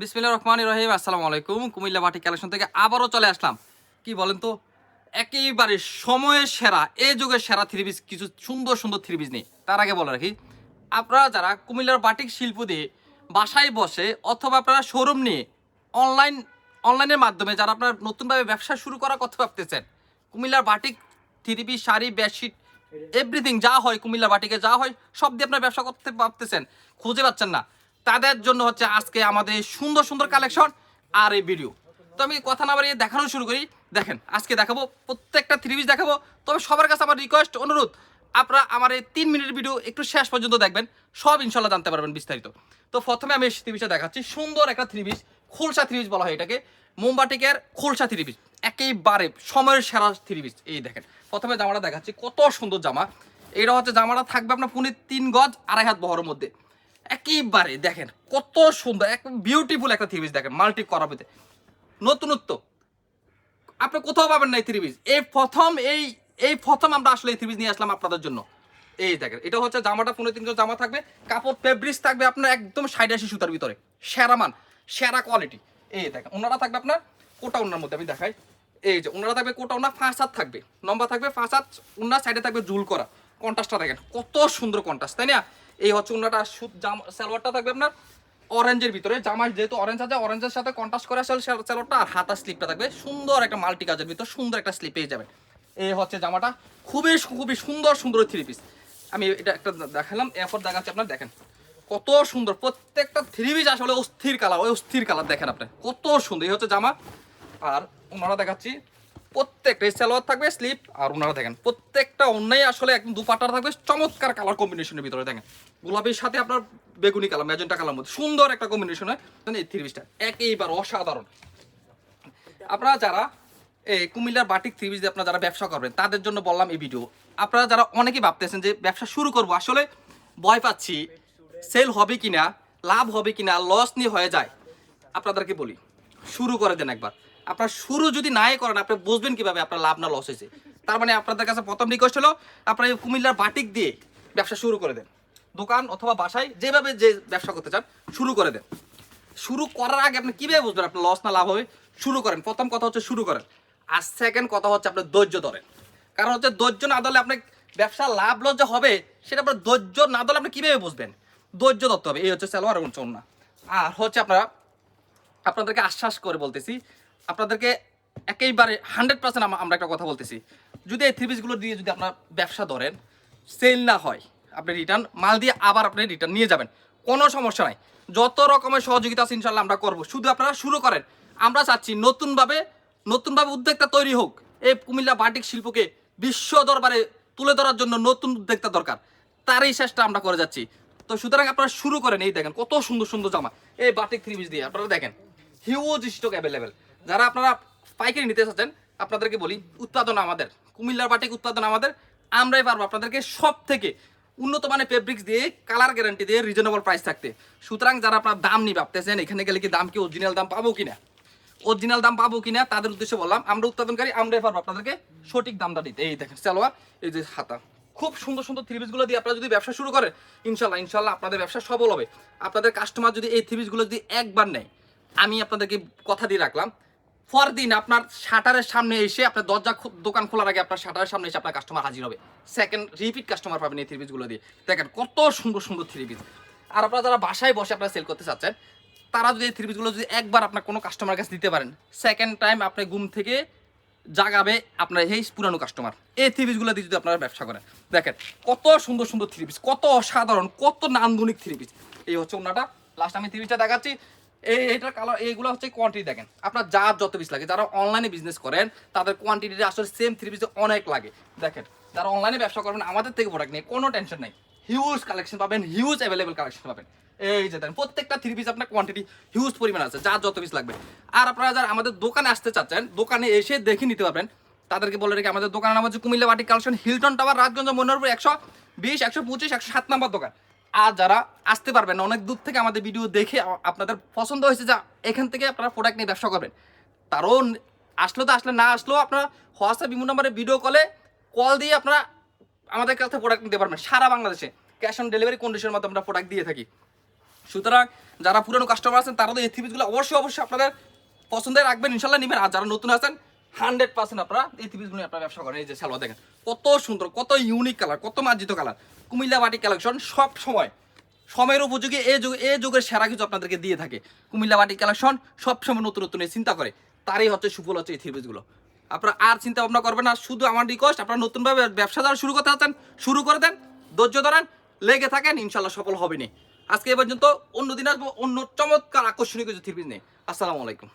বিসমিল্লা রহমান রহিম, আসসালামু আলাইকুম। কুমিল্লা বাটি কালেকশন থেকে আবারও চলে আসলাম। কি বলেন তো? একেবারে সময়ের সেরা এই যুগের সেরা থ্রি পিস কিছু সুন্দর সুন্দর থ্রি পিস নেই তার আগে বলে রাখি, আপনারা যারা কুমিল্লার বাটিক শিল্প দিয়ে বাসায় বসে অথবা আপনারা শোরুম নিয়ে অনলাইন অনলাইনের মাধ্যমে যারা আপনার নতুনভাবে ব্যবসা শুরু করার কথা ভাবতেছেন, কুমিল্লার batik three piece sari bedsheet everything যা হয় কুমিল্লা বাটিকে যা হয়, সব দিয়ে আপনার ব্যবসা করতে ভাবতেছেন, খুঁজে পাচ্ছেন না। তাদের জন্য হচ্ছে আজকে আমাদের সুন্দর সুন্দর কালেকশন আর এই ভিডিও তো আমি কথা না বাড়িয়ে দেখানো শুরু করি। দেখেন, আজকে দেখাবো, প্রত্যেকটা থ্রি পিস দেখাবো। তবে সবার কাছে আমার রিকোয়েস্ট অনুরোধ, আপনারা আমার এই তিন মিনিটের ভিডিও একটু শেষ পর্যন্ত দেখবেন। সব ইনশাল্লাহ জানতে পারবেন বিস্তারিত। তো প্রথমে আমি এই থ্রি পিসটা দেখাচ্ছি। সুন্দর একটা থ্রি পিস খোলসা থ্রি পিস বলা হয় এটাকে। মোমবাটিকের খোলসা থ্রি পিস একেবারে সময়ের সেরা থ্রি পিস এই দেখেন, প্রথমে জামাটা দেখাচ্ছি, কত সুন্দর জামা। এটা হচ্ছে জামাটা থাকবে আপনার পুনে তিন গজ, আড়াই হাত বহরের মধ্যে। একেবারে দেখেন কত সুন্দর, এক বিউটিফুল একটা থ্রি পিস দেখেন মাল্টি করাবেতে নতুনত্ব। আপনি কোথাও পাবেন না এই থ্রি পিস এই প্রথম, এই এই প্রথম আমরা আসলে এই থ্রি পিস নিয়ে আসলাম আপনাদের জন্য। এই দেখেন, এটা হচ্ছে জামাটা, পনেরো তিন জামা থাকবে। কাপড় ফেব্রিক্স থাকবে আপনার একদম সাইড আসি সুতার ভিতরে। সেরা মান, সেরা কোয়ালিটি এই দেখেন, ওনারা থাকবে আপনার কোটা ওনার মধ্যে, আমি দেখাই। এই যে, ওনারা থাকবে কোটা ওনার ফাঁস হাত থাকবে। লম্বা থাকবে ফাঁস হাত, ওনার সাইডে থাকবে জুল করা। কন্ট্রাস্টটা দেখেন, কত সুন্দর কন্ট্রাস্ট তাই না? এই হচ্ছে জামা সালোয়ারটা থাকবে আপনার অরেঞ্জের ভিতরে। জামা যেহেতু অরেঞ্জ আছে অরেঞ্জের সাথে কন্ট্রাস্ট করে আসলে সালোয়ারটা আর হাতা স্লিপটা থাকবে। সুন্দর একটা মাল্টি কাজের ভিতর সুন্দর একটা স্লিপ পেয়ে যাবে এই হচ্ছে জামাটা। খুবই খুবই সুন্দর সুন্দর থ্রি পিস আমি এটা একটা দেখালাম, এরপর দেখাচ্ছি আপনার, দেখেন। কত সুন্দর, প্রত্যেকটা থ্রি পিস আসলে অস্থির কালার ওই অস্থির কালার দেখেন আপনি। কত সুন্দর, এই হচ্ছে জামা। আর ওনারা দেখাচ্ছি প্রত্যেকটা সালোয়ার থাকবে স্লিপ আর ওনারা দেখেন, প্রত্যেকটা অন্যায় আসলে একদম দুপাটা থাকবে, চমৎকার কালার কম্বিনেশনের ভিতরে দেখেন। গোলাপির সাথে আপনার বেগুনি কালার, ম্যাজেন্টা কালার মধ্যে, সুন্দর একটা কম্বিনেশন হয় এই থ্রি পিসটা অসাধারণ। আপনারা যারা এই কুমিল্লার বাটিক থ্রি পিস আপনারা যারা ব্যবসা করবেন, তাদের জন্য বললাম এই ভিডিও আপনারা যারা অনেকেই ভাবতেছেন যে ব্যবসা শুরু করব, আসলে ভয় পাচ্ছি সেল হবে কিনা, লাভ হবে কিনা লস নিয়ে হয়ে যায়। আপনাদেরকে বলি, শুরু করে দেন একবার। আপনার শুরু যদি নাই করেন, আপনি বুঝবেন কীভাবে আপনার লাভ না লস হয়েছে। তার মানে আপনাদের কাছে প্রথম রিকোয়েস্ট হলো, আপনারা কুমিল্লার বাটিক দিয়ে ব্যবসা শুরু করে দেন। দোকান অথবা বাসায় যেভাবে যে ব্যবসা করতে চান, শুরু করে দেন। শুরু করার আগে আপনি কীভাবে বুঝবেন আপনার লস না লাভ হবে? শুরু করেন। প্রথম কথা হচ্ছে শুরু করেন। আর সেকেন্ড কথা হচ্ছে আপনার ধৈর্য ধরেন। কারণ হচ্ছে ধৈর্য না ধরলে আপনি ব্যবসা লাভ লস যে হবে, সেটা আপনার ধৈর্য না ধরলে আপনি কীভাবে বুঝবেন? ধৈর্য ধরতে হবে। এই হচ্ছে সালোয়ার এবং চন্না। আর হচ্ছে আপনারা, আপনাদেরকে আশ্বাস করে বলতেছি আপনাদেরকে একেবারে হান্ড্রেড পার্সেন্ট আমরা একটা কথা বলতেছি। যদি এই থ্রি দিয়ে যদি আপনার ব্যবসা ধরেন সেল না হয়, আপনি রিটার্ন মাল দিয়ে আবার আপনি রিটার্ন নিয়ে যাবেন, কোনো সমস্যা নাই। যত রকমের সহযোগিতা আছে ইনশাল্লাহ আমরা করব। শুধু আপনারা শুরু করেন। আমরা চাচ্ছি নতুনভাবে নতুনভাবে উদ্যোক্তা তৈরি হোক। এই কুমিল্লা বাটিক শিল্পকে বিশ্ব দরবারে তুলে ধরার জন্য নতুন উদ্যোক্তা দরকার। তারই চেষ্টা আমরা করে যাচ্ছি। তো সুতরাং আপনারা শুরু করেন। এই দেখেন কত সুন্দর সুন্দর জামা। এই বাটিক থ্রি পিস দিয়ে, আপনারা দেখেন। হিউজ স্টক অ্যাভেলেবেল যারা আপনারা পাইকারি নিতে চাচ্ছেন আপনাদেরকে বলি, উৎপাদন আমাদের, কুমিল্লার বাটিক উৎপাদন আমাদের, আমরাই পারব আপনাদেরকে সব থেকে উন্নত মানের ফেব্রিক্স দিয়ে কালার গ্যারান্টি দিয়ে রিজনেবল প্রাইস থাকতে। সুতরাং যারা আপনার দাম নিয়ে ভাবতেছেন, এখানে গেলে কি দাম কি অরিজিনাল দাম পাবো কিনা? অরিজিনাল দাম পাবো কিনা, তাদের উদ্দেশ্যে বললাম, আমরা উৎপাদনকারী, আমরাই পারব আপনাদেরকে সঠিক দামটা দিতে। এই দেখেন সালোয়ার এই যে হাতা। খুব সুন্দর সুন্দর থ্রি পিসগুলো দিয়ে আপনারা যদি ব্যবসা শুরু করেন, ইনশাল্লাহ ইনশাল্লাহ আপনাদের ব্যবসা সফল হবে। আপনাদের কাস্টমার যদি এই থ্রি পিসগুলো যদি একবার নেয়, আমি আপনাদেরকে কথা দিয়ে রাখলাম ফর দিন আপনার শাটারের সামনে এসে আপনার দরজা দোকান খোলার আগে আপনার শাটারের সামনে এসে আপনার কাস্টমার হাজির হবে। সেকেন্ড রিপিট কাস্টমার পাবেন এই থ্রি পিসগুলো দিয়ে। দেখেন কত সুন্দর সুন্দর থ্রি পিস আর আপনারা যারা বাসায় বসে আপনারা সেল করতে চাচ্ছেন, তারা যদি এই থ্রি পিসগুলো যদি একবার আপনার কোনো কাস্টমার কাছে দিতে পারেন সেকেন্ড টাইম আপনি ঘুম থেকে জাগাবে আপনার এই পুরানো কাস্টমার এই থ্রি পিসগুলো দিয়ে যদি আপনারা ব্যবসা করেন। দেখেন কত সুন্দর সুন্দর থ্রি পিস কত অসাধারণ, কত নান্দনিক থ্রি পিস এই হচ্ছে ওনাটা লাস্ট আমি থ্রি পিসটা দেখাচ্ছি। এই কালার এইগুলো হচ্ছে কোয়ান্টিটি দেখেন। আপনার যার যত পিস লাগে, যারা অনলাইনে বিজনেস করেন, তাদের কোয়ান্টিটিটা আসলে সেম থ্রি পিস অনেক লাগে। দেখেন, যারা অনলাইনে ব্যবসা করবেন আমাদের থেকে প্রোডাক্ট নেই, কোনো টেনশন নেই। হিউজ কালেকশন পাবেন হিউজ অ্যাভেলেবেল কালেকশন পাবেন। এই যে দেন প্রত্যেকটা থ্রি পিস আপনার কোয়ান্টিটি হিউজ পরিমাণ আছে, যার যত পিস লাগবে। আর আপনারা যারা আমাদের দোকানে আসতে চাচ্ছেন, দোকানে এসে দেখে নিতে পারবেন, তাদেরকে বলে রেখে, আমাদের দোকানের নাম হচ্ছে Comilla batik collection Hilton tower Rajganj Manoharpur একশো বিশ, একশো পঁচিশ, একশো সাত নম্বর দোকান। আর যারা আসতে পারবেন অনেক দূর থেকে আমাদের ভিডিও দেখে আপনাদের পছন্দ হয়েছে, যা এখান থেকে আপনারা প্রোডাক্ট নিয়ে ব্যবসা করবেন। তারও আসলো তো আসলে না আসলেও আপনারা হোয়াটসঅ্যাপ বিভিন্ন নম্বরে ভিডিও কলে কল দিয়ে আপনারা আমাদের কাছে প্রোডাক্ট নিতে পারবেন, সারা বাংলাদেশে। ক্যাশ অন ডেলিভারি কন্ডিশনের মধ্যে আমরা প্রোডাক্ট দিয়ে থাকি। সুতরাং যারা পুরানো কাস্টমার আছেন, তারা তো এই থ্রি পিসগুলো অবশ্যই অবশ্যই আপনাদের পছন্দের রাখবেন, ইনশাল্লাহ নেবেন। আর যারা নতুন আছেন হান্ড্রেড পার্সেন্ট আপনারা এই থ্রি পিসগুলো আপনারা ব্যবসা করেন। এই যে সালোয়ার দেখেন, কত সুন্দর, কত ইউনিক কালার কত মার্জিত কালার কুমিল্লা বাটি কালেকশন সব সময়, সময়ের উপযোগী এই যুগ এই যুগের সেরা কিছু আপনাদেরকে দিয়ে থাকে। কুমিল্লা বাটি কালেকশন সবসময় নতুন নতুন চিন্তা করে। তারই হচ্ছে সুফল হচ্ছে এই থ্রি পিসগুলো আপনারা আর চিন্তা ভাবনা করবেন না, শুধু আমার রিকোয়েস্ট আপনারা নতুনভাবে ব্যবসা যারা শুরু করতে চাচ্ছেন, শুরু করে দেন, ধৈর্য ধরেন, লেগে থাকেন ইনশাল্লাহ সফল হবেনি আজকে এ পর্যন্ত অন্য দিন আসব অন্য চমৎকার আকর্ষণীয় কিছু থ্রি পিস নেই আসসালামু আলাইকুম।